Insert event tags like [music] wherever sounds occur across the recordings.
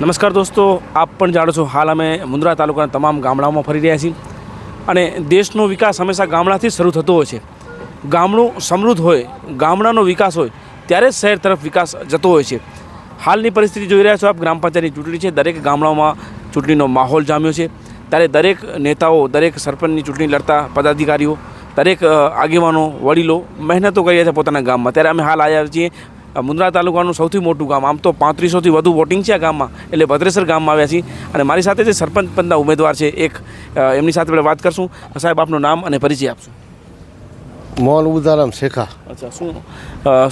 નમસ્કાર દોસ્તો, આપ પણ જાણો છો, હાલ અમે મુન્દ્રા તાલુકાના તમામ ગામડાઓમાં ફરી રહ્યા છીએ અને દેશનો વિકાસ હંમેશા ગામડાથી શરૂ થતો હોય છે. ગામડું સમૃદ્ધ હોય, ગામડાનો વિકાસ હોય, ત્યારે જ શહેર તરફ વિકાસ જતો હોય છે. હાલની પરિસ્થિતિ જોઈ રહ્યા છો આપ, ગ્રામ પંચાયતની ચૂંટણી છે, દરેક ગામડાઓમાં ચૂંટણીનો માહોલ જામ્યો છે. ત્યારે દરેક નેતાઓ દરેક સરપંચની ચૂંટણી લડતા પદાધિકારીઓ દરેક આગેવાનો વડીલો મહેનતો કરી છે પોતાના ગામમાં. ત્યારે અમે હાલ આવ્યા છીએ મુન્દ્રા તાલુકાનું સૌથી મોટું ગામ. આમ તો પાંત્રીસોથી વધુ વોટિંગ છે આ ગામમાં એટલે ભદ્રેસર ગામમાં આવ્યા છીએ. અને મારી સાથે જે સરપંચ પદના ઉમેદવાર છે એક એમની સાથે આપણે વાત કરશું. સાહેબ આપનું નામ અને પરિચય આપશું. મોલ ઉદારામ શેખા. અચ્છા શું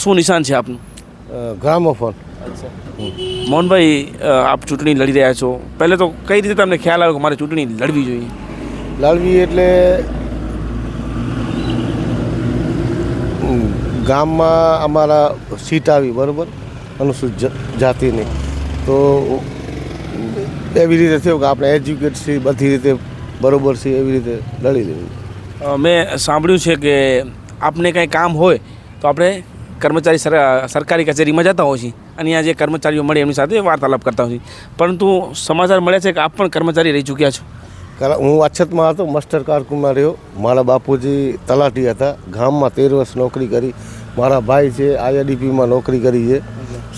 શું નિશાન છે આપનું? ગ્રામોફોન. મોહનભાઈ આપ ચૂંટણી લડી રહ્યા છો. પહેલે તો કઈ રીતે તમને ખ્યાલ આવ્યો કે મારે ચૂંટણી લડવી જોઈએ? લડવી એટલે ગામમાં અમારા સીટ આવી બરાબર? અનુસૂચિત જાતિની. તો એવી રીતે થયું કે આપણે એજ્યુકેટ છીએ બધી રીતે બરોબર છે એવી રીતે લડી લેવી મેં સાંભળ્યું છે કે આપને કાંઈ કામ હોય તો આપણે કર્મચારી સર સરકારી કચેરીમાં જતા હોય છે અને અહીંયા જે કર્મચારીઓ મળે એમની સાથે વાર્તાલાપ કરતા હોય છે. પરંતુ સમાચાર મળ્યા છે કે આપ પણ કર્મચારી રહી ચૂક્યા છો? હું અછતમાં હતો માસ્ટર કારકુનમાં રહ્યો. મારા બાપુજી તલાટી હતા. ગામમાં તેર વર્ષ નોકરી કરી. મારા ભાઈ છે આઈઆરડીપીમાં નોકરી કરી છે.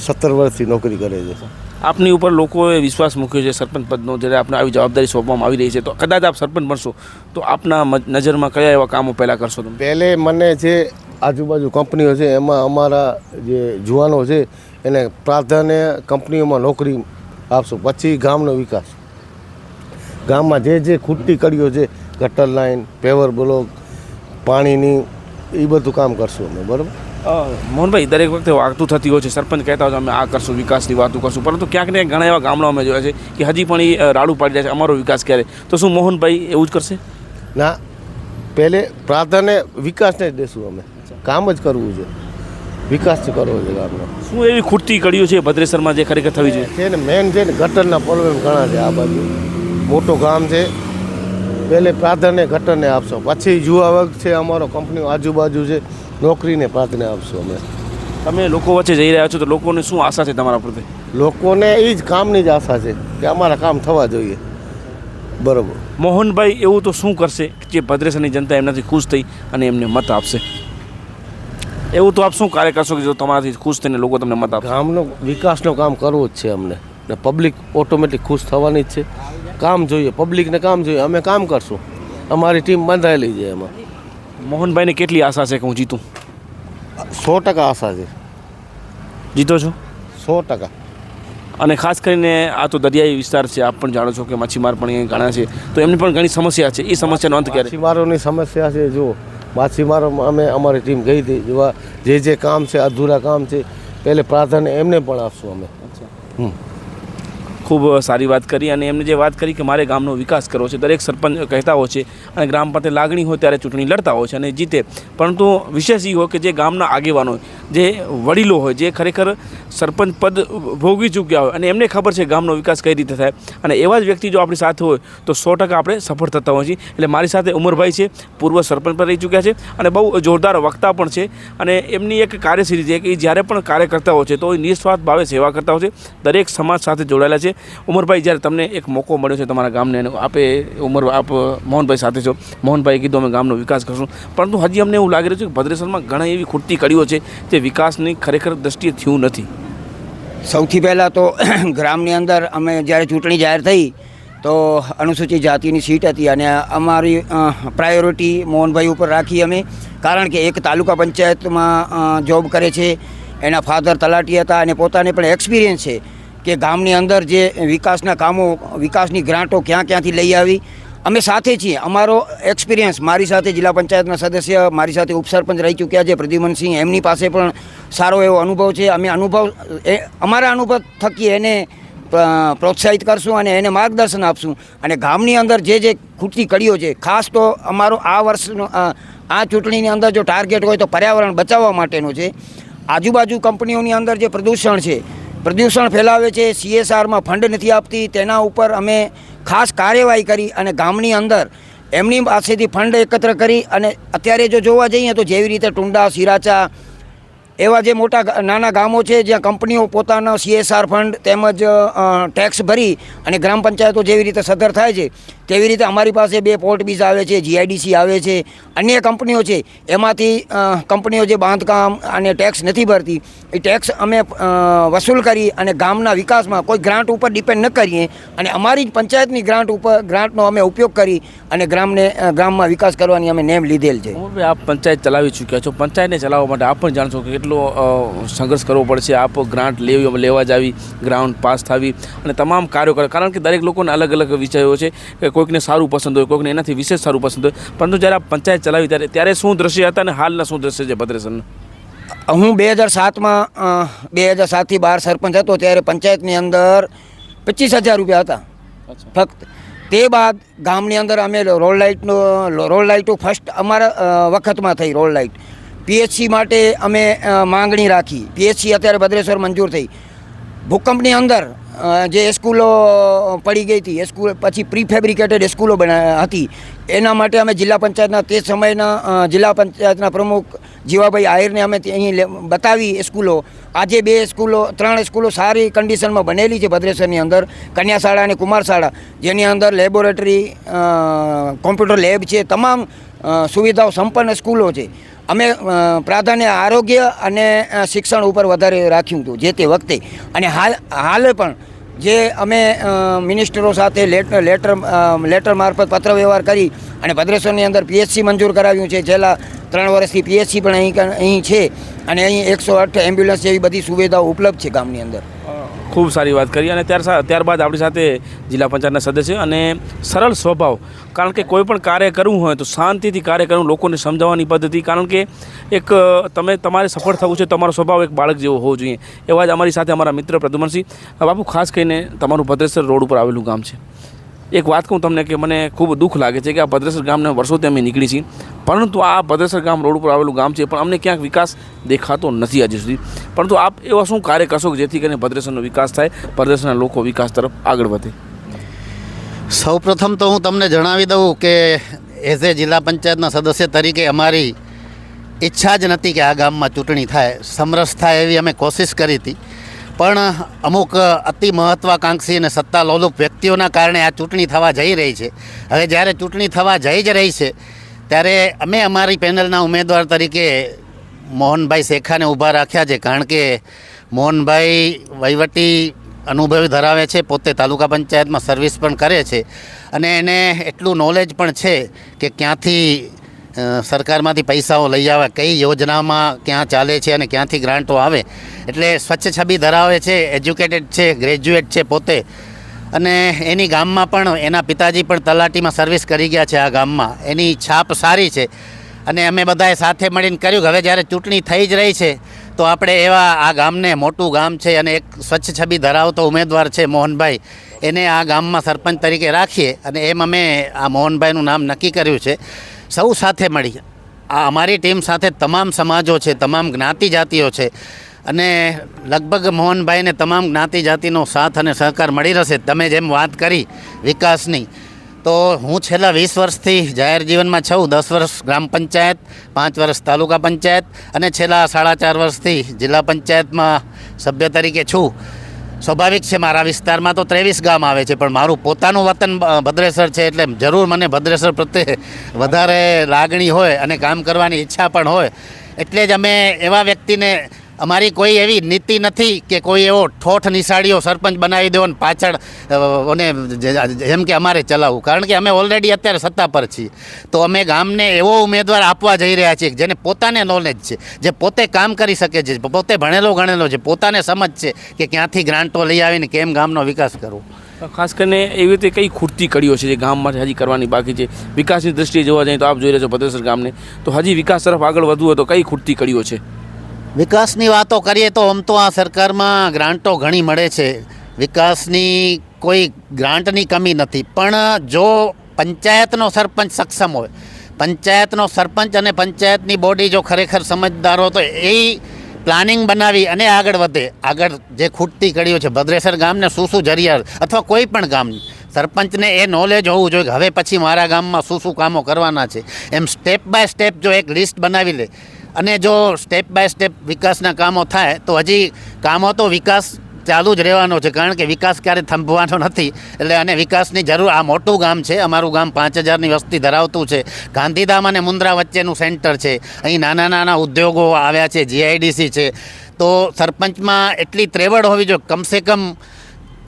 સત્તર વર્ષથી નોકરી કરે છે. આપની ઉપર લોકોએ વિશ્વાસ મૂક્યો છે સરપંચ પદનો જ્યારે આપને આવી જવાબદારી સોંપવામાં આવી રહી છે. તો કદાચ આપ સરપંચ બનશો. તો આપના નજરમાં કયા એવા કામો પહેલાં કરશો તમે? પહેલે મને જે આજુબાજુ કંપનીઓ છે એમાં અમારા જે જુવાનો છે એને પ્રાધાન્ય કંપનીઓમાં નોકરી આપશું. પછી ગામનો વિકાસ. ગામમાં જે જે ખૂટતી કડીઓ છે ગટર લાઈન પેવર બ્લોક પાણીની એ બધું કામ કરશું અમે બરાબર? મોહનભાઈ દરેક વખતે વાતું થતી હોય છે. સરપંચ કહેતા હોય છે અમે આ કરશું વિકાસની વાતો કરશું. પરંતુ ક્યાંક ને ક્યાંક ઘણા એવા ગામડા અમે જોયા છે કે હજી પણ એ રાડું પાડી જાય છે અમારો વિકાસ ક્યારે? તો શું મોહનભાઈ એવું જ કરશે? ના પહેલે પ્રાધાન્ય વિકાસને જ દેશું અમે. કામ જ કરવું છે. વિકાસ કરવો છે ગામનો. શું એવી ખૂટતી કડીઓ છે ભદ્રેસરમાં જે ખરેખર થવી જોઈએ? છે ને મેન છે ને ગટરના પ્રોબ્લેમ ઘણા છે આ બાજુ. મોટું ગામ છે. પહેલે પ્રાધાન્ય ગટરને આપશો. પછી યુવા વર્ગ છે અમારો કંપનીઓ આજુબાજુ છે. નોકરીને પ્રાધાન્ય આપશો અમે. તમે લોકો વચ્ચે જઈ રહ્યા છો તો લોકોને શું આશા છે તમારા પ્રત્યે? લોકોને એ જ કામની જ આશા છે કે અમારા કામ થવા જોઈએ. બરોબર. મોહનભાઈ એવું તો શું કરશે જે ભદ્રેસરની જનતા એમનાથી ખુશ થઈ અને એમને મત આપશે? એવું તો આપ શું કાર્ય કરશો કે જો તમારાથી ખુશ થઈને લોકો તમને મત આપશે? ગામનો વિકાસનો કામ કરવો જ છે અમને. ને પબ્લિક ઓટોમેટિક ખુશ થવાની જ છે. કામ જોઈએ પબ્લિકને કામ જોઈએ અમે કામ કરશું. અમારી ટીમ બંધાયેલી છે એમાં. મોહનભાઈને કેટલી આશા છે કે હું જીતું? સો ટકા આશા છે. જીતો છો? સો ટકા. અને ખાસ કરીને આ તો દરિયાઈ વિસ્તાર છે આપ પણ જાણો છો કે માછીમાર પણ અહીંયા ઘણા છે. તો એમની પણ ઘણી સમસ્યા છે. એ સમસ્યાનો અંત ક્યારે? માછીમારોની સમસ્યા છે જો માછીમારો અમે અમારી ટીમ ગઈ હતી. જેવા જે જે કામ છે અધૂરા કામ છે પહેલે પ્રાધાન્ય એમને પણ આપશું અમે. હમ. ખૂબ સારી વાત કરી અને એમને જે વાત કરી કે મારે ગામનો વિકાસ કરવો છે દરેક સરપંચ કહેતા હોય છે અને ગ્રામ પાસે લાગણી હોય ત્યારે ચૂંટણી લડતા હોય છે અને જીતે. પરંતુ વિશેષ એ હોય કે જે ગામના આગેવાનો હોય જે વડીલો હોય જે ખરેખર સરપંચ પદ ભોગવી ચૂક્યા હોય અને એમને ખબર છે ગામનો વિકાસ કઈ રીતે થાય. અને એવા જ વ્યક્તિ જો આપણી સાથે હોય, તો સો ટકા આપણે સફળ થતા હોઈએ છીએ. એટલે મારી સાથે ઉમરભાઈ છે, પૂર્વ સરપંચ પણ રહી ચૂક્યા છે અને બહુ જોરદાર વક્તા પણ છે. અને એમની એક કાર્યશીલી છે કે એ જ્યારે પણ કાર્ય કરતા હોય છે, તો એ નિસ્વાર્થ ભાવે સેવા કરતા હોય છે. દરેક સમાજ સાથે જોડાયેલા છે. ઉમરભાઈ, જ્યારે તમને એક મોકો મળ્યો છે તમારા ગામને આપે ઉમર, આપ મોહનભાઈ સાથે છો. મોહનભાઈ કીધું, અમે ગામનો વિકાસ કરશું. પરંતુ હજી અમને એવું લાગી રહ્યું છે કે ભદ્રેસરમાં ઘણા એવી ખૂટતી કડીઓ છે, જે વિકાસની ખરેખર દ્રષ્ટિએ થયું નથી. સૌથી પહેલાં તો [clears throat] ગ્રામની અંદર અમે જ્યારે ચૂંટણી જાહેર થઈ, તો અનુસૂચિત જાતિની સીટ હતી અને અમારી પ્રાયોરિટી મોહનભાઈ ઉપર રાખી અમે. કારણ કે એક તાલુકા પંચાયતમાં જોબ કરે છે, એના ફાધર તલાટી હતા અને પોતાને પણ એક્સપિરિયન્સ છે કે ગામની અંદર જે વિકાસના કામો, વિકાસની ગ્રાન્ટો ક્યાં ક્યાંથી લઈ આવી અમે સાથે છીએ. અમારો એક્સપિરિયન્સ મારી સાથે જિલ્લા પંચાયતના સદસ્ય, મારી સાથે ઉપસરપંચ રહી ચૂક્યા છે પ્રદ્યુમનસિંહ એમની પાસે પણ સારો એવો અનુભવ છે. અમે અનુભવ, એ, અમારા અનુભવ થકી એને પ્રોત્સાહિત કરશું અને એને માર્ગદર્શન આપશું. અને ગામની અંદર જે જે ખૂટતી કડીઓ છે, ખાસ તો અમારો આ વર્ષનો આ ચૂંટણીની અંદર જો ટાર્ગેટ હોય તો પર્યાવરણ બચાવવા માટેનો છે. આજુબાજુ કંપનીઓની અંદર જે પ્રદૂષણ છે, પ્રદૂષણ ફેલાવે છે સીએસઆરમાં ફંડ નથી આપતી, તેના ઉપર અમે ખાસ કાર્યવાહી કરી અને ગામની અંદર એમની પાસેથી ફંડ એકત્ર કરી અને અત્યારે જો જોવા જઈએ તો જેવી રીતે ટુંડા સિરાચા એવા જે મોટા નાના ગામો છે, જ્યાં કંપનીઓ પોતાના સીએસઆર ફંડ તેમજ ટેક્સ ભરી અને ગ્રામ પંચાયતો જેવી રીતે સદર થાય છે, તેવી રીતે અમારી પાસે બે પોર્ટ બીજ આવે છે જીઆઈડીસી આવે છે, અન્ય કંપનીઓ છે, એમાંથી કંપનીઓ જે બાંધકામ અને ટેક્સ નથી ભરતી, એ ટેક્સ અમે વસૂલ કરી અને ગામના વિકાસમાં કોઈ ગ્રાન્ટ ઉપર ડિપેન્ડ ન કરીએ અને અમારી જ પંચાયતની ગ્રાન્ટ ઉપર, ગ્રાન્ટનો અમે ઉપયોગ કરી અને ગ્રામને ગ્રામમાં વિકાસ કરવાની અમે નેમ લીધેલ છે. આપ પંચાયત ચલાવી ચૂક્યા છો. પંચાયતને ચલાવવા માટે આપ પણ જાણશો કે કેટલો અ, સંઘર્ષ કરવો પડશે? આપ ગ્રાન્ટ લેવી લેવા જાવી ગ્રાઉન્ડ પાસ થવી અને તમામ કાર્યો કરે. કારણ કે દરેક લોકોને અલગ અલગ વિષયો છે કે કોઈકને સારું પસંદ હોય કોઈકને એનાથી વિશેષ સારું પસંદ હોય. પરંતુ જ્યારે આપ પંચાયત ચલાવી ત્યારે ત્યારે શું દ્રશ્ય હતા અને હાલના શું દ્રશ્ય છે ભદ્રેસરના હું બે હજાર સાતમાં બે હજાર સાતથી બાર સરપંચ હતો ત્યારે પંચાયતની અંદર પચીસ હજાર રૂપિયા હતા. ફક્ત. તે બાદ ગામની અંદર અમે રોડ લાઇટનો રોડ લાઇટો ફર્સ્ટ અમારા વખતમાં થઈ રોડ લાઇટ. પીએચસી માટે અમે માંગણી રાખી. પીએચસી અત્યારે ભદ્રેશ્વર મંજૂર થઈ. ભૂકંપની અંદર જે સ્કૂલો પડી ગઈ હતી સ્કૂલ પછી પ્રી ફેબ્રિકેટેડ સ્કૂલો બના, હતી. એના માટે અમે જિલ્લા પંચાયતના તે સમયના જિલ્લા પંચાયતના પ્રમુખ જીવાભાઈ આહિરને અમે અહીં બતાવી સ્કૂલો. આજે બે સ્કૂલો, ત્રણ સ્કૂલો સારી કન્ડિશનમાં બનેલી છે ભદ્રેશ્વરની અંદર. કન્યા શાળા અને કુમાર શાળા જેની અંદર લેબોરેટરી કોમ્પ્યુટર લેબ છે. તમામ સુવિધાઓ સંપન્ન સ્કૂલો છે. અમે પ્રાધાન્ય આરોગ્ય અને શિક્ષણ ઉપર વધારે રાખ્યું હતું જે તે વખતે. અને હાલ, હાલે પણ જે અમે મિનિસ્ટરો સાથે લેટ, લેટર લેટર મારફત પત્ર વ્યવહાર કરી અને ભદ્રેશ્વરની અંદર પીએચસી મંજૂર કરાવ્યું છે. છેલ્લા ત્રણ વર્ષથી પીએચસી પણ અહીં અહીં છે. અને અહીં એકસો આઠ એમ્બ્યુલન્સ જેવી બધી સુવિધાઓ ઉપલબ્ધ છે ગામની અંદર. ખૂબ સારી વાત કરી અને ત્યાર ત્યારબાદ આપણી સાથે જિલ્લા પંચાયતના સદસ્ય અને સરળ સ્વભાવ. કારણ કે કોઈ પણ કાર્ય કરવું હોય તો શાંતિથી કાર્ય કરવું, લોકોને સમજાવવાની પદ્ધતિ. કારણ કે એક તમે, તમારે સફળ થવું છે તમારો સ્વભાવ એક બાળક જેવો હોવો જોઈએ. એવા જ અમારી સાથે અમારા મિત્ર પ્રદ્યુમનસિંહ. બાપુ, ખાસ કરીને તમારું ભદ્રેસર રોડ ઉપર આવેલું ગામ છે. એક વાત કહું તમને કે મને ખૂબ દુઃખ લાગે છે કે આ ભદ્રેસર ગામને વર્ષોથી અમે નીકળી છીએ, પરંતુ આ ભદ્રેસર ગામ રોડ ઉપર આવેલું ગામ છે, પણ અમને ક્યાંક વિકાસ દેખાતો નથી હજી સુધી. પરંતુ આપ એવા શું કાર્ય કરશો કે જેથી કરીને ભદ્રેસરનો વિકાસ થાય, ભદ્રેસરના લોકો વિકાસ તરફ આગળ વધે? સૌપ્રથમ તો હું તમને જણાવી દઉં કે એઝ એ જિલ્લા પંચાયતના સદસ્ય તરીકે અમારી ઈચ્છા જ નથી કે આ ગામમાં ચૂંટણી થાય. સમરસ થાય એવી અમે કોશિશ કરી હતી. પણ અમુક અતિ મહત્વાકાંક્ષી અને સત્તા લોલુપ વ્યક્તિઓના કારણે આ ચૂંટણી થવા જઈ રહી છે. હવે જ્યારે ચૂંટણી થવા જઈ જ રહી છે, ત્યારે અમે અમારી પેનલના ઉમેદવાર તરીકે મોહનભાઈ શેખાને ઊભા રાખ્યા છે, કારણ કે મોહનભાઈ વહીવટી અનુભવ ધરાવે છે, પોતે તાલુકા પંચાયતમાં સર્વિસ પણ કરે છે. અને એને એટલું નોલેજ પણ છે કે ક્યાંથી સરકારમાંથી પૈસાઓ લઈ આવે, કઈ યોજનામાં ક્યાં ચાલે છે અને ક્યાંથી ગ્રાન્ટો આવે. એટલે સ્વચ્છ છબી ધરાવે છે, એજ્યુકેટેડ છે, ગ્રેજ્યુએટ છે પોતે. અને એની ગામમાં પણ એના પિતાજી પણ તલાટીમાં સર્વિસ કરી ગયા છે આ ગામમાં. એની છાપ સારી છે. અને અમે બધાએ સાથે મળીને કર્યું હવે જ્યારે ચૂંટણી થઈ જ રહી છે, તો આપણે એવા આ ગામને મોટું ગામ છે અને એક સ્વચ્છ છબી ધરાવતો ઉમેદવાર છે મોહનભાઈ. એને આ ગામમાં સરપંચ તરીકે રાખીએ અને એમ અમે આ મોહનભાઈનું નામ નક્કી કર્યું છે. સૌ સાથે મળી. આ અમારી ટીમ સાથે તમામ સમાજો છે, તમામ જ્ઞાતિ જાતિઓ છે. અને લગભગ મોહનભાઈને તમામ જ્ઞાતિ જાતિનો સાથ અને સહકાર મળી રહેશે. તમે જેમ વાત કરી વિકાસની, તો હું છેલ્લા વીસ વર્ષથી જાહેર જીવનમાં છું. દસ વર્ષ ગ્રામ પંચાયત, પાંચ વર્ષ તાલુકા પંચાયત અને છેલ્લા સાડા ચાર વર્ષથી જિલ્લા પંચાયતમાં સભ્ય તરીકે છું. સ્વાભાવિક છે, મારા વિસ્તારમાં તો ત્રેવીસ ગામ આવે છે, પણ મારું પોતાનું વતન ભદ્રેસર છે, એટલે જરૂર મને ભદ્રેસર પ્રત્યે વધારે લાગણી હોય અને કામ કરવાની ઈચ્છા પણ હોય. એટલે જ અમે એવા વ્યક્તિને અમારી કોઈ એવી નીતિ નથી કે કોઈ એવો ઠોઠ નિશાળીઓ સરપંચ બનાવી દેવો ને પાછળ અને જેમ કે અમારે ચલાવવું. કારણ કે અમે ઓલરેડી અત્યારે સત્તા પર છીએ. તો અમે ગામને એવો ઉમેદવાર આપવા જઈ રહ્યા છીએ જેને પોતાને નોલેજ છે, જે પોતે કામ કરી શકે છે પોતે ભણેલો ગણેલો છે, પોતાને સમજ છે કે ક્યાંથી ગ્રાન્ટો લઈ આવીને કેમ ગામનો વિકાસ કરવો. ખાસ કરીને એવી રીતે કઈ ખૂટતી કડીઓ છે જે ગામમાં હજી કરવાની બાકી છે? વિકાસની દ્રષ્ટિએ જોવા જઈએ તો આપ જોઈ રહ્યા છો ભદ્રેસર ગામને. તો હજી વિકાસ તરફ આગળ વધવું હોય તો કઈ ખૂટતી કડીઓ છે? વિકાસની વાતો કરીએ તો આમ તો આ સરકારમાં ગ્રાન્ટો ઘણી મળે છે. વિકાસની કોઈ ગ્રાન્ટની કમી નથી. પણ જો પંચાયતનો સરપંચ સક્ષમ હોય, પંચાયતનો સરપંચ અને પંચાયતની બોડી જો ખરેખર સમજદાર હોય તો એ પ્લાનિંગ બનાવી અને આગળ વધે. આગળ જે ખૂટતી કડીઓ છે, ભદ્રેસર ગામને શું શું જરિયાર અથવા કોઈ પણ ગામની સરપંચને એ નોલેજ હોવું જોઈએ હવે પછી મારા ગામમાં શું શું કામો કરવાના છે. એમ સ્ટેપ બાય સ્ટેપ જો એક લિસ્ટ બનાવી લે અને જો સ્ટેપ બાય સ્ટેપ વિકાસના કામો થાય, તો હજી કામો તો વિકાસ ચાલુ જ રહેવાનો છે, કારણ કે વિકાસ ક્યારે થંભવાનો નથી. એટલે અને વિકાસની જરૂર, આ મોટું ગામ છે, અમારું ગામ પાંચ હજારની વસ્તી ધરાવતું છે. ગાંધીધામ અને મુન્દ્રા વચ્ચેનું સેન્ટર છે. અહીં નાના નાના ઉદ્યોગો આવ્યા છે જીઆઈડીસી છે. તો સરપંચમાં એટલી ત્રેવડ હોવી જોઈએ, કમસે કમ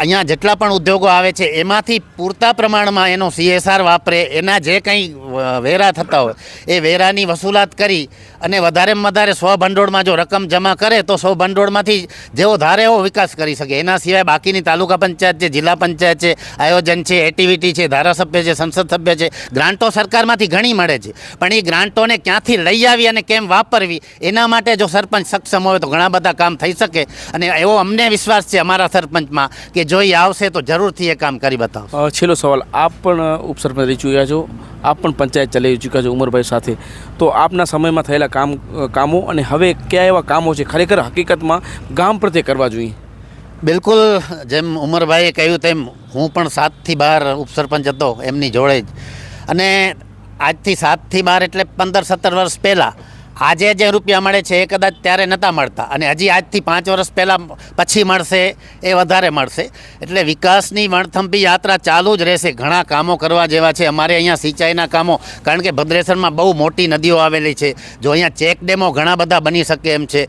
અહીંયા જેટલા પણ ઉદ્યોગો આવે છે, એમાંથી પૂરતા પ્રમાણમાં એનો સીએસઆર વાપરે, એના જે કંઈ વેરા થતા હોય, એ વેરાની વસૂલાત કરી અને વધારેમાં વધારે સ્વ ભંડોળમાં જો રકમ જમા કરે, તો સ્વ ભંડોળમાંથી જેવો ધારે એવો વિકાસ કરી શકે. એના સિવાય બાકીની તાલુકા પંચાયત છે, જિલ્લા પંચાયત છે, આયોજન છે એક્ટિવિટી છે, ધારાસભ્ય છે, સંસદ સભ્ય છે, ગ્રાન્ટો સરકારમાંથી ઘણી મળે છે. પણ એ ગ્રાન્ટોને ક્યાંથી લઈ આવી અને કેમ વાપરવી, એના માટે જો સરપંચ સક્ષમ હોય તો ઘણા બધા કામ થઈ શકે. અને એવો અમને વિશ્વાસ છે અમારા સરપંચમાં કે જો એ આવશે તો જરૂરથી એ કામ કરી બતાવશે. છેલ્લો સવાલ. આપ પણ ઉપસરપંચ રહી ચૂક્યા છો. આપ પણ પંચાયત ચલાવી ચૂક્યા છો ઉમરભાઈ સાથે. તો આપના સમયમાં થયેલા કામ કામો અને હવે કયા એવા કામો છે? ખરેખર હકીકતમાં ગામ પ્રત્યે કરવા જોઈએ. બિલકુલ જેમ ઉમરભાઈએ કહ્યું તેમ હું પણ સાતથી બાર ઉપસરપંચ હતો એમની જોડે જ. અને આજથી સાતથી બાર એટલે પંદર સત્તર વર્ષ પહેલાં આજે જે રૂપિયા મળે છે એ કદાચ ત્યારે નહોતા મળતા. અને હજી આજથી પાંચ વર્ષ પહેલાં પછી મળશે, એ વધારે મળશે. એટલે વિકાસની વણથંભી યાત્રા ચાલુ જ રહેશે. ઘણા કામો કરવા જેવા છે. અમારે અહીંયા સિંચાઈના કામો, કારણ કે ભદ્રેસરમાં બહુ મોટી નદીઓ આવેલી છે. જો અહીંયા ચેક ડેમો ઘણા બધા બની શકે એમ છે.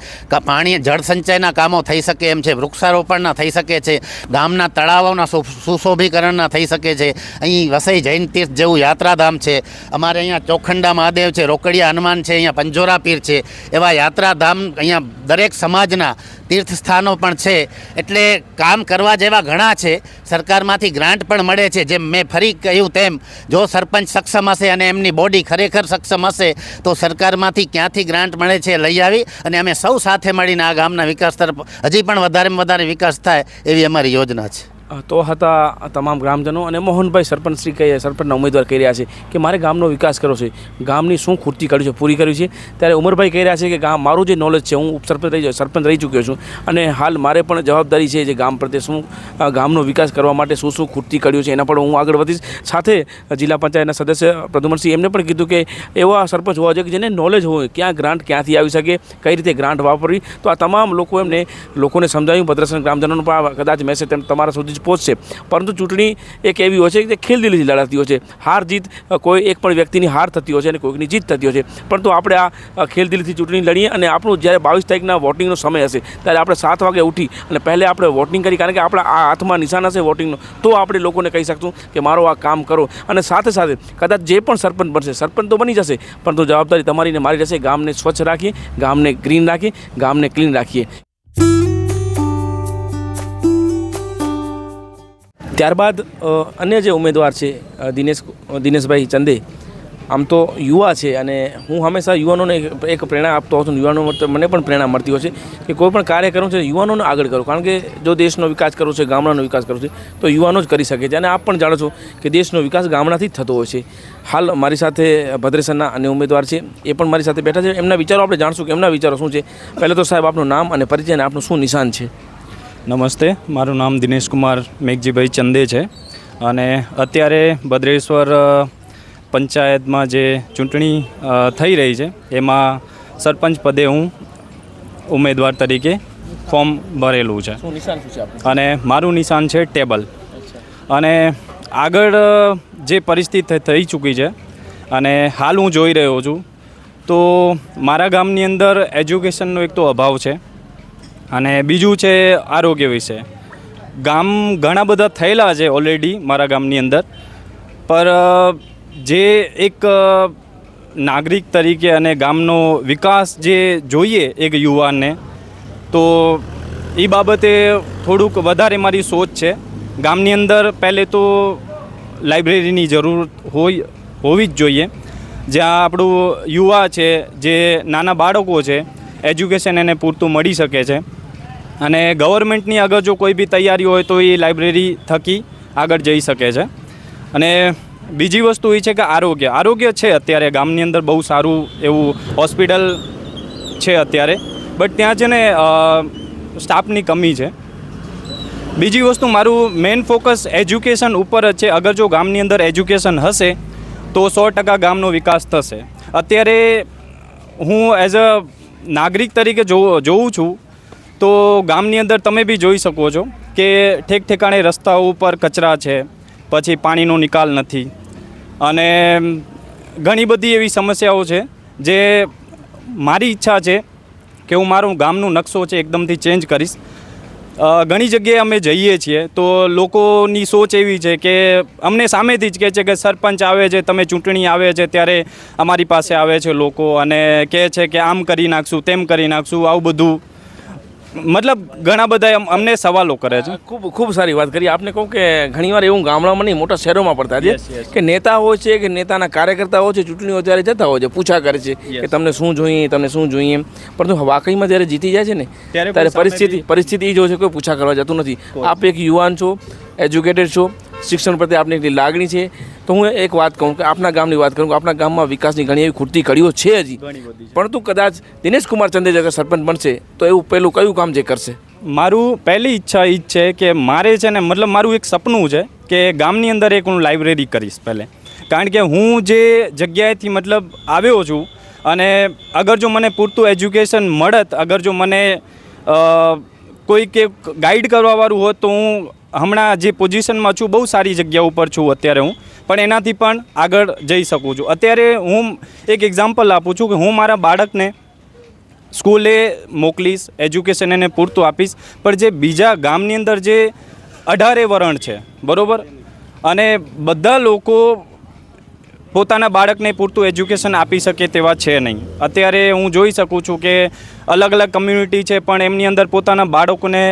પાણી, જળ સંચયના કામો થઈ શકે એમ છે. વૃક્ષારોપણના થઈ શકે છે. ગામના તળાવોના સુશોભીકરણના થઈ શકે છે. અહીં વસઈ જૈન તીર્થ જેવું યાત્રાધામ છે. અમારે અહીંયા ચોખંડા મહાદેવ છે, રોકડિયા હનુમાન છે, અહીંયા પંજોરા પીર છે, એવા યાત્રાધામ અહીંયા દરેક સમાજના તીર્થસ્થાનો પણ છે. એટલે કામ કરવા જેવા ઘણા છે, સરકારમાંથી ગ્રાન્ટ પણ મળે છે. જેમ મેં ફરી કહ્યું તેમ, જો સરપંચ સક્ષમ હશે અને એમની બોડી ખરેખર સક્ષમ હશે, તો સરકારમાંથી ક્યાંથી ગ્રાન્ટ મળે છે લઈ આવી અને અમે સૌ સાથે મળીને આ ગામના વિકાસ તરફ, હજી પણ વધારેમાં વધારે વિકાસ થાય એવી અમારી યોજના છે. તો હતા તમામ ગ્રામજનો અને મોહનભાઈ સરપંચ શ્રી કહે સરપંચના ઉમેદવાર કહી રહ્યા છે કે મારે ગામનો વિકાસ કરવો છે. ગામની શું ખૂટતી કાઢી છે, પૂરી કરવી છે. ત્યારે ઉમરભાઈ કહી રહ્યા છે કે ગામ મારું જે નોલેજ છે, હું ઉપસરપંચ રહી સરપંચ રહી ચૂક્યો છું. અને હાલ મારે પણ જવાબદારી છે જે ગામ પ્રત્યે શું ગામનો વિકાસ કરવા માટે શું શું ખૂટતી કાઢ્યું છે, એના પર હું આગળ વધીશ. સાથે જિલ્લા પંચાયતના સદસ્ય પ્રદુમનસિંહ એમને પણ કીધું કે એવા સરપંચ હોવા જોઈએ કે જેને નોલેજ હોય, ક્યાં ગ્રાન્ટ ક્યાંથી આવી શકે, કઈ રીતે ગ્રાન્ટ વાપરવી. તો આ તમામ લોકો એમને, લોકોને સમજાવ્યું. ભદ્રસન ગ્રામજનોનો પણ કદાચ મેસેજ તેમ તમારા સુધી પહોંચશે પરંતુ ચૂંટણી એક એવી હોય છે કે ખેલ ખેલદિલીથી લડાતી હોય છે. હાર જીત કોઈ એક પણ વ્યક્તિની હાર થતી હોય છે અને કોઈકની જીત થતી હોય છે. પરંતુ આપણે આ ખેલ ખેલદિલીથી ચૂંટણી લડીએ અને આપણું જ્યારે બાવીસ તારીખના વોટિંગનો સમય હશે, ત્યારે આપણે સાત વાગે ઉઠી અને પહેલે આપણે વોટિંગ કરી કારણ કે આપણા આ હાથમાં નિશાન હશે વોટિંગનો, તો આપણે લોકોને કહી શકશું કે મારો આ કામ કરો. અને સાથે સાથે કદાચ જે પણ સરપંચ બનશે, સરપંચ તો બની જશે, પરંતુ જવાબદારી તમારી ને મારી રહેશે. ગામને સ્વચ્છ રાખીએ, ગામને ગ્રીન રાખીએ, ગામને ક્લીન રાખીએ. ત્યારબાદ અન્ય જે ઉમેદવાર છે દિનેશ દિનેશભાઈ ચંદે, આમ તો યુવા છે અને હું હંમેશા યુવાનોને એક- પ્રેરણા આપતો હોઉં છું. યુવાનો મને પણ પ્રેરણા મળતી હોય છે કે કોઈ પણ કાર્ય કરવું છે, યુવાનોને આગળ કરો. કારણ કે જો દેશનો વિકાસ કરવો છે, ગામડાનો વિકાસ કરવો છે, તો યુવાનો જ કરી શકે છે. અને આપ પણ જાણો છો કે દેશનો વિકાસ ગામડાથી જ થતો હોય છે. હાલ મારી સાથે ભદ્રેસરના અન્ય ઉમેદવાર છે, એ પણ મારી સાથે બેઠા છે. એમના વિચારો આપણે જાણશું કે એમના વિચારો શું છે. પહેલાં તો સાહેબ આપનું નામ અને પરિચય અને આપનું શું નિશાન છે? નમસ્તે મારું નામ દિનેશ કુમાર મેઘજીભાઈ ચંદે છે અને અત્યારે ભદ્રેશ્વર પંચાયતમાં જે ચૂંટણી થઈ રહી છે એમાં સરપંચ પદે હું ઉમેદવાર તરીકે ફોર્મ ભરેલું છે. અને મારું નિશાન છે ટેબલ. અને આગળ જે પરિસ્થિતિ થઈ ચૂકી છે અને હાલ હું જોઈ રહ્યો છું તો મારા ગામની અંદર એજ્યુકેશનનો એક તો અભાવ છે. અને બીજું છે આરોગ્ય વિશે. ગામ ઘણા બધા થયેલા છે ઓલરેડી મારા ગામની અંદર. પર જે એક નાગરિક તરીકે અને ગામનો વિકાસ જે જોઈએ એક યુવાનને, તો એ બાબતે થોડુંક વધારે મારી સોચ છે. ગામની અંદર પહેલે તો લાઇબ્રેરીની જરૂર હોય, હોવી જ જોઈએ. જ્યાં આપણું યુવા છે, જે નાના બાળકો છે એજ્યુકેશન એને પૂરતું મળી શકે છે. અને ગવર્મેન્ટની આગળ જો કોઈ બી તૈયારી હોય તો એ લાઇબ્રેરી થકી આગળ જઈ શકે છે. અને બીજી વસ્તુ એ છે કે આરોગ્ય. આરોગ્ય છે અત્યારે ગામની અંદર બહુ સારું એવું હોસ્પિટલ છે અત્યારે. બટ ત્યાં છે ને સ્ટાફની કમી છે. બીજી વસ્તુ મારું મેઇન ફોકસ એજ્યુકેશન ઉપર જ છે. અગર જો ગામની અંદર એજ્યુકેશન હશે તો સો ટકા ગામનો વિકાસ થશે. અત્યારે હું એઝ અ નાગરિક તરીકે જો જોઉં છું, તો ગામની અંદર તમે બી જોઈ શકો છો કે ઠેક ઠેકાણે રસ્તાઓ ઉપર કચરા છે, પછી પાણીનો નિકાલ નથી. અને ઘણી બધી એવી સમસ્યાઓ છે, જે મારી ઈચ્છા છે કે હું મારું ગામનું નકશો છે એકદમથી ચેન્જ કરીશ. ઘણી જગ્યાએ અમે જઈએ છીએ તો લોકોની સોચ એવી છે કે અમને સામેથી જ કહે છે કે સરપંચ આવે છે, તમે ચૂંટણી આવે છે, ત્યારે અમારી પાસે આવે છે લોકો અને કહે છે કે આમ કરી નાખશું, તેમ કરી નાખશું, આવું બધું મતલબ ઘણા બધા અમને સવાલો કરે છે. ખૂબ ખૂબ સારી વાત કરી. આપને કહું કે ઘણીવાર એવું ગામડામાં નહીં મોટા શહેરોમાં પડતા છે. કે નેતા હોય છે કે નેતાના કાર્યકર્તા હોય છે ચૂંટણીઓ ત્યારે જતા હોય છે પૂછા કરે છે કે તમને શું જોઈએ તમને શું જોઈએ પરંતુ વાકઈમાં જ્યારે જીતી જાય છે ને ત્યારે પરિસ્થિતિ પરિસ્થિતિ એ જ હોય છે કોઈ પૂછા કરવા જતું નથી. આપ એક યુવાન છો એજ્યુકેટેડ છો શિક્ષણ પ્રત્યે આપની એટલી લાગણી છે. તો હું એક વાત કહું કે આપના ગામની વાત કરું કે આપણા ગામમાં વિકાસની ઘણી એવી ખૂટતી કડીઓ છે હજી પરંતુ કદાચ દિનેશ કુમાર ચંદેજ અગર સરપંચ બનશે તો એવું પહેલું કયું કામ જે કરશે? મારું પહેલી ઈચ્છા એ જ છે કે મારે છે ને મતલબ મારું એક સપનું છે કે ગામની અંદર એક હું લાઇબ્રેરી કરીશ પહેલે. કારણ કે હું જે જગ્યાએથી મતલબ આવ્યો છું અને અગર જો મને પૂરતું એજ્યુકેશન મળત અગર જો મને કોઈ કે ગાઈડ કરવાવાળું હોત તો હું હમણાં જે પોઝિશનમાં છું, બહુ સારી જગ્યા ઉપર છું અત્યારે હું, પણ એનાથી પણ આગળ જઈ શકું છું. અત્યારે હું એક એક્ઝામ્પલ આપું છું કે હું મારા બાળકને સ્કૂલે મોકલીશ એજ્યુકેશન એને પૂરતું આપીશ, પણ જે બીજા ગામની અંદર જે અઢારે વરણ છે, બરાબર? અને બધા લોકો પોતાના બાળકને પૂરતું એજ્યુકેશન આપી શકે તેવા છે નહીં. અત્યારે હું જોઈ શકું છું કે અલગ અલગ કમ્યુનિટી છે, પણ એમની અંદર પોતાના બાળકોને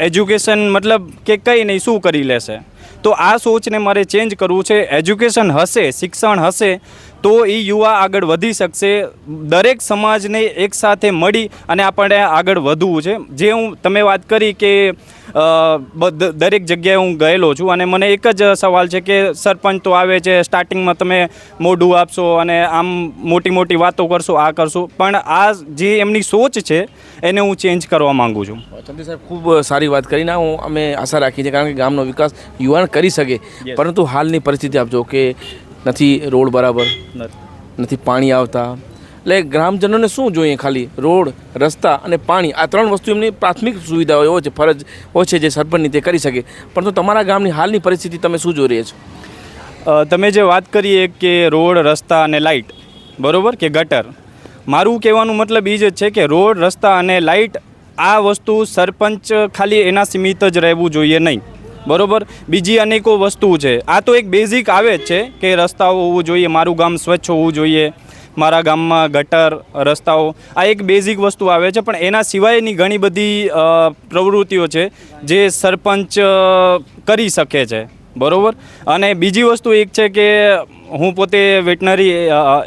એજ્યુકેશન મતલબ કે કંઈ નહીં, શું કરી લેશે? તો આ સોચને મારે ચેન્જ કરવું છે. એજ્યુકેશન હશે, શિક્ષણ હશે, તો એ યુવા આગળ વધી શકશે. દરેક સમાજને એકસાથે મળી અને આપણે આગળ વધવું છે. જે હું તમે વાત કરી કે દરેક જગ્યાએ હું ગયેલો છું અને મને એક જ સવાલ છે કે સરપંચ તો આવે છે સ્ટાર્ટિંગમાં તમે મોઢું આપશો અને આમ મોટી મોટી વાતો કરશો આ કરશો. પણ આ જે એમની સોચ છે એને હું ચેન્જ કરવા માંગુ છું. ચંદી સાહેબ ખૂબ સારી વાત કરીને હું અમે આશા રાખીએ છીએ કારણ કે ગામનો વિકાસ યુવાન કરી શકે. પરંતુ હાલની પરિસ્થિતિ આપજો કે નથી રોડ બરાબર નથી પાણી આવતા એટલે ગ્રામજનોને શું જોઈએ ખાલી? રોડ, રસ્તા અને પાણી. આ ત્રણ વસ્તુ એમની પ્રાથમિક સુવિધાઓ હોય છે, ફરજ હોય છે જે સરપંચની તે કરી શકે. પરંતુ તમારા ગામની હાલની પરિસ્થિતિ તમે શું જોઈ રહ્યા છો? તમે જે વાત કરીએ કે રોડ, રસ્તા અને લાઇટ, બરોબર? કે ગટર. મારું કહેવાનું મતલબ એ જ છે કે રોડ, રસ્તા અને લાઇટ આ વસ્તુ સરપંચ ખાલી એના સીમિત જ રહેવું જોઈએ નહીં. બરોબર? બીજી અનેકો વસ્તુ છે. આ તો એક બેઝિક આવે જ છે કે રસ્તાઓ હોવું જોઈએ, મારું ગામ સ્વચ્છ હોવું જોઈએ. મારા ગામમાં ગટર, રસ્તાઓ, આ એક બેઝિક વસ્તુ આવે છે, પણ એના સિવાયની ઘણી બધી પ્રવૃત્તિઓ છે, જે સરપંચ કરી શકે છે. બરોબર? અને બીજી વસ્તુ એક છે કે હું પોતે વેટનરી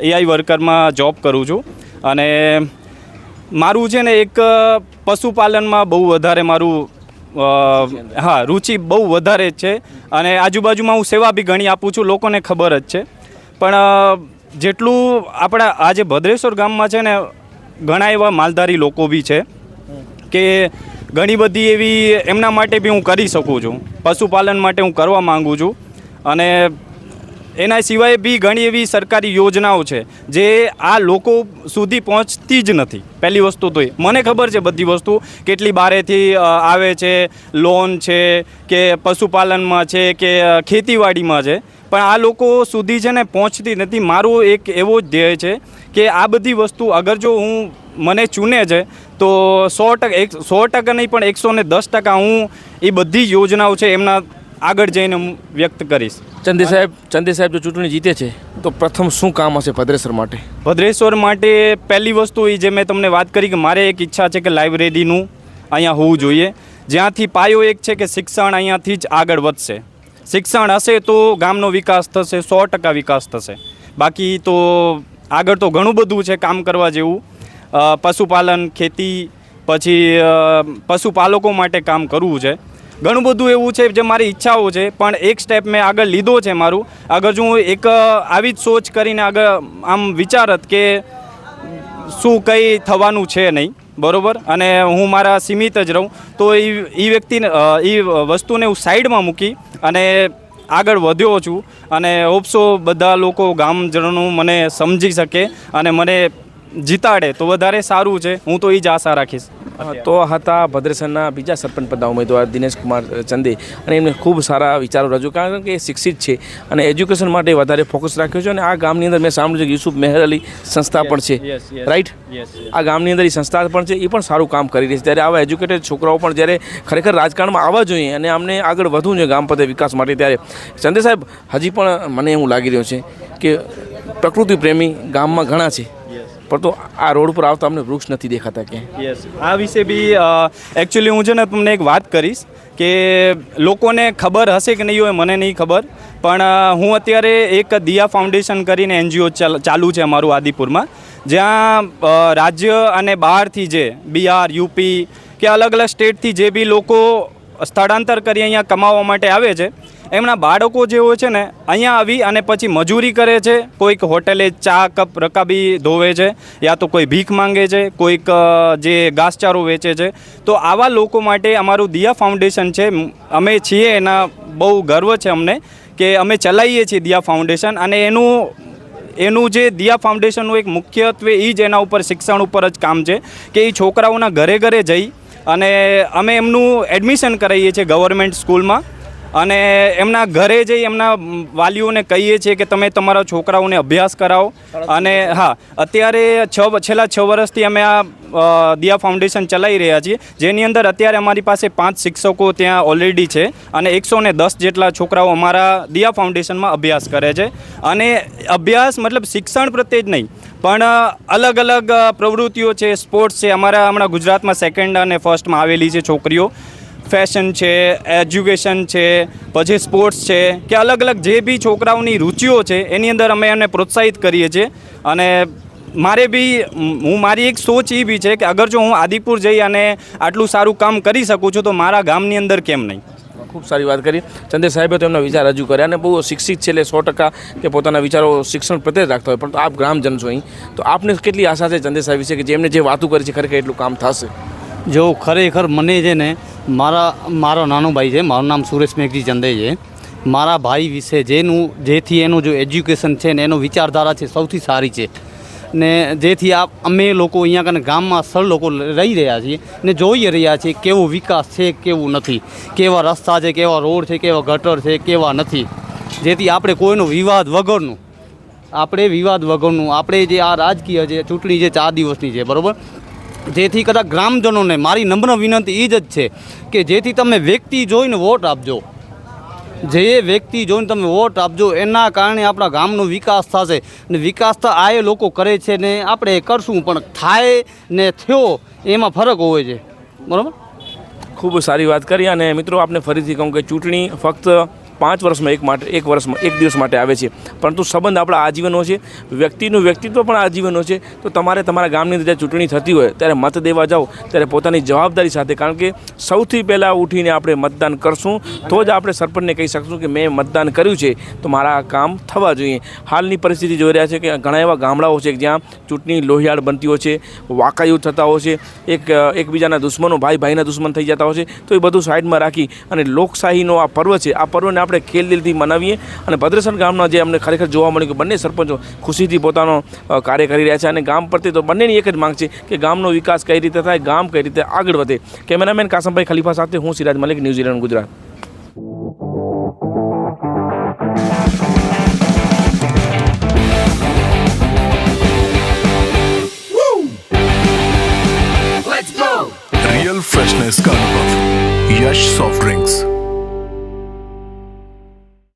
એઆઈ વર્કરમાં જોબ કરું છું. અને મારું છે ને એક પશુપાલનમાં બહુ વધારે મારું હા, રુચિ બહુ વધારે જ છે. અને આજુબાજુમાં હું સેવા બી ઘણી આપું છું, લોકોને ખબર જ છે. પણ જેટલું આપણા આજે ભદ્રેશ્વર ગામમાં છે ને, ઘણા એવા માલધારી લોકો બી છે કે ઘણી બધી એવી એમના માટે બી હું કરી શકું છું. પશુપાલન માટે હું કરવા માગું છું. અને એના સિવાય બી ઘણી એવી સરકારી યોજનાઓ છે જે આ લોકો સુધી પહોંચતી જ નથી. પહેલી વસ્તુ તો એ. મને ખબર છે બધી વસ્તુ કેટલી બારેથી આવે છે, લોન છે કે પશુપાલનમાં છે કે ખેતીવાડીમાં છે. પણ આ લોકો સુધી છે ને પહોંચતી નથી. મારો એક એવો જ ધ્યેય છે કે આ બધી વસ્તુ અગર જો હું મને ચૂને છે, તો સો ટકા, એક, સો ટકા નહીં પણ એકસો ને દસ ટકા હું એ બધી યોજનાઓ છે એમના આગળ જઈને હું વ્યક્ત કરીશ. ચંદી સાહેબ ચંદી સાહેબ જો ચૂંટણી જીતે છે તો પ્રથમ શું કામ હશે ભદ્રેશ્વર માટે? ભદ્રેશ્વર માટે પહેલી વસ્તુ એ જે મેં તમને વાત કરી કે મારે એક ઈચ્છા છે કે લાઇબ્રેરીનું અહીંયા હોવું જોઈએ. જ્યાંથી પાયો એક છે કે શિક્ષણ અહીંયાથી જ આગળ વધશે. શિક્ષણ હશે તો ગામનો વિકાસ થશે સો ટકા વિકાસ થશે. બાકી તો આગળ તો ઘણું બધું છે કામ કરવા જેવું. પશુપાલન ખેતી પછી પશુપાલકો માટે કામ કરવું છે. ઘણું બધું એવું છે જે મારી ઈચ્છાઓ છે, પણ એક સ્ટેપ મેં આગળ લીધો છે મારું. આગળ જો હું એક આવી જ સોચ કરીને આગળ, આમ વિચારત કે શું કંઈ થવાનું છે નહીં, બરોબર? અને હું મારા સીમિત જ રહું. તો એ એ વ્યક્તિને એ વસ્તુને હું સાઈડમાં મૂકી અને આગળ વધ્યો છું. અને હોપસો બધા લોકો ગામજનો મને સમજી શકે અને મને જીતાડે તો વધારે સારું છે. હું તો એ જ આશા રાખીશ. તો હતા ભદ્રેસરના બીજા સરપંચ પદના ઉમેદવાર દિનેશ કુમાર ચંદે. અને એમને ખૂબ સારા વિચારો રજૂ કારણ કે એ શિક્ષિત છે અને એજ્યુકેશન માટે વધારે ફોકસ રાખ્યો છે અને આ ગામની અંદર મેં સાંભળ્યું છે કે યુસુફ મેહર અલી સંસ્થા પણ છે. રાઈટ આ ગામની અંદર એ સંસ્થા પણ છે એ પણ સારું કામ કરી રહી છે. ત્યારે આવા એજ્યુકેટેડ છોકરાઓ પણ જ્યારે ખરેખર રાજકારણમાં આવવા જોઈએ અને આમને આગળ વધવું જોઈએ ગામ પદે વિકાસ માટે ત્યારે ચંદે સાહેબ હજી પણ મને એવું લાગી રહ્યું છે કે પ્રકૃતિ પ્રેમી ગામમાં ઘણા છે. પણ તો આ રોડ પર આવતા અમને વૃક્ષ નથી દેખાતા કે યસ આ વિશે બી એકચ્યુઅલી હું છે ને તમને એક વાત કરીશ કે લોકોને ખબર હશે કે નહીં હોય, મને નહીં ખબર. પણ હું અત્યારે એક દિયા ફાઉન્ડેશન કરીને એનજીઓ ચાલુ છે અમારું આદિપુરમાં. જ્યાં રાજ્ય અને બહારથી જે બિહાર, યુપી કે અલગ અલગ સ્ટેટથી જે બી લોકો સ્થળાંતર કરી અહીંયા કમાવા માટે આવે છે એમના બાળકો જે હોય છે ને, અહીંયા આવી અને પછી મજૂરી કરે છે, કોઈક હોટેલે ચા, કપ, રકાબી ધોવે છે, યા તો કોઈ ભીખ માંગે છે, કોઈક જે ઘાસચારો વેચે છે. તો આવા લોકો માટે અમારું દિયા ફાઉન્ડેશન છે. અમે છીએ એના બહુ ગર્વ છે અમને કે અમે ચલાવીએ છીએ દિયા ફાઉન્ડેશન અને એનું એનું જે દિયા ફાઉન્ડેશનનું એક મુખ્યત્વે એ જ એના ઉપર શિક્ષણ ઉપર જ કામ છે કે એ છોકરાઓના ઘરે ઘરે જઈ અને અમે એમનું એડમિશન કરાવીએ છીએ ગવર્મેન્ટ સ્કૂલમાં. અને એમના ઘરે જઈ એમના વાલીઓને કહીએ છીએ કે તમે તમારા છોકરાઓને અભ્યાસ કરાવો. અને હા અત્યારે છ છેલ્લા છ વર્ષથી અમે આ દિયા ફાઉન્ડેશન ચલાવી રહ્યા છીએ. જેની અંદર અત્યારે અમારી પાસે પાંચ શિક્ષકો ત્યાં ઓલરેડી છે અને એકસો ને દસ જેટલા છોકરાઓ અમારા દિયા ફાઉન્ડેશનમાં અભ્યાસ કરે છે. અને અભ્યાસ મતલબ શિક્ષણ પ્રત્યે જ નહીં પણ અલગ અલગ પ્રવૃત્તિઓ છે સ્પોર્ટ્સ છે. અમારા હમણાં ગુજરાતમાં સેકન્ડ અને ફર્સ્ટમાં આવેલી છે છોકરીઓ. ફેશન છે, એજ્યુકેશન છે, પછી સ્પોર્ટ્સ છે, કે અલગ અલગ જે બી છોકરાઓની રુચિઓ છે, એની અંદર અમે એમને પ્રોત્સાહિત કરીએ છીએ. અને મારે બી, હું મારી એક સોચ એ બી છે કે અગર જો હું આદિપુર જઈ અને આટલું સારું કામ કરી શકું છું, તો મારા ગામની અંદર કેમ નહીં? ખૂબ સારી વાત કરી. ચંદ્ર સાહેબે તો એમના વિચાર રજૂ કર્યા અને બહુ શિક્ષિત છે એટલે સો ટકા કે પોતાના વિચારો શિક્ષણ પ્રત્યે જ રાખતા હોય. પણ આપ ગ્રામજન છો અહીં, તો આપને કેટલી આશા છે ચંદ્ર સાહેબ વિશે કે જેમને જે વાતો કરી છે, ખરેખર એટલું કામ થશે? જો ખરેખર મને છે ને, મારા, મારો નાનો ભાઈ છે, મારું નામ સુરેશ મેઘજી ચંદે છે. મારા ભાઈ વિશે જેનું, જેથી એનું જો એજ્યુકેશન છે ને, એનો વિચારધારા છે સૌથી સારી છે. ને જેથી આ, અમે લોકો અહીંયા કને ગામમાં સર લોકો રહી રહ્યા છીએ ને જોઈ રહ્યા છીએ કેવો વિકાસ છે, કેવું નથી. કેવા રસ્તા છે, કેવા રોડ છે, કેવા ગટર છે, કેવા નથી. જેથી આપણે કોઈનો વિવાદ વગરનું, આપણે વિવાદ વગરનું, આપણે જે આ રાજકીય જે ચૂંટણી જે ચાર દિવસની છે, બરાબર? જેથી કદાચ ગ્રામજનોને મારી નમ્ર વિનંતી એ જ છે કે જેથી તમે વ્યક્તિ જોઈને વોટ આપજો. જે વ્યક્તિ જોઈને તમે વોટ આપજો, એના કારણે આપણા ગામનો વિકાસ થશે ને વિકાસ તો આ એ લોકો કરે છે ને આપણે કરશું, પણ થાય ને થયો એમાં ફરક હોય છે બરાબર? ખૂબ સારી વાત કરી અને મિત્રો, આપને ફરીથી કહું કે ચૂંટણી ફક્ત પાંચ વર્ષમાં એક માટે એક વર્ષમાં એક દિવસ માટે આવે છે. પરંતુ સંબંધ આપણા આજીવનનો છે. વ્યક્તિનું વ્યક્તિત્વ પણ આજીવનનો છે. તો તમારે તમારા ગામની અંદર ચૂંટણી થતી હોય, ત્યારે મત દેવા જાઓ, ત્યારે પોતાની જવાબદારી સાથે. કારણ કે સૌથી પહેલાં ઉઠીને આપણે મતદાન કરશું, તો જ આપણે સરપંચને કહી શકશું કે મેં મતદાન કર્યું છે. તો મારા કામ થવા જોઈએ. હાલની પરિસ્થિતિ જોઈ રહ્યા છે કે ઘણા એવા ગામડાઓ છે જ્યાં ચૂંટણી લોહિયાળ બનતી હોય છે વાકાયુ થતા હોય છે, એક, એકબીજાના દુશ્મનો ભાઈ ભાઈના દુશ્મન થઈ જતા હોય છે. તો એ બધું સાઈડમાં રાખી અને લોકશાહીનો આ પર્વ છે. આ પર્વને આપણે ખેલ દિલથી મનાવીએ અને ભદ્રેસર ગામના જે અમને ખરેખર જોવા મળ્યું કે બંને સરપંચો ખુશીથી પોતાનો અ, કાર્ય કરી રહ્યા છે અને ગામ પ્રત્યે તો બંનેની એક જ માંગ છે કે ગામનો વિકાસ કઈ રીતે થાય ગામ કઈ રીતે આગળ વધે કેમેરામેન કાસમભાઈ ખલીફા સાથે હું Siraj Malik New Zealand Gujarat real freshness का अनुभव यश सॉफ्ट ड्रिंक्स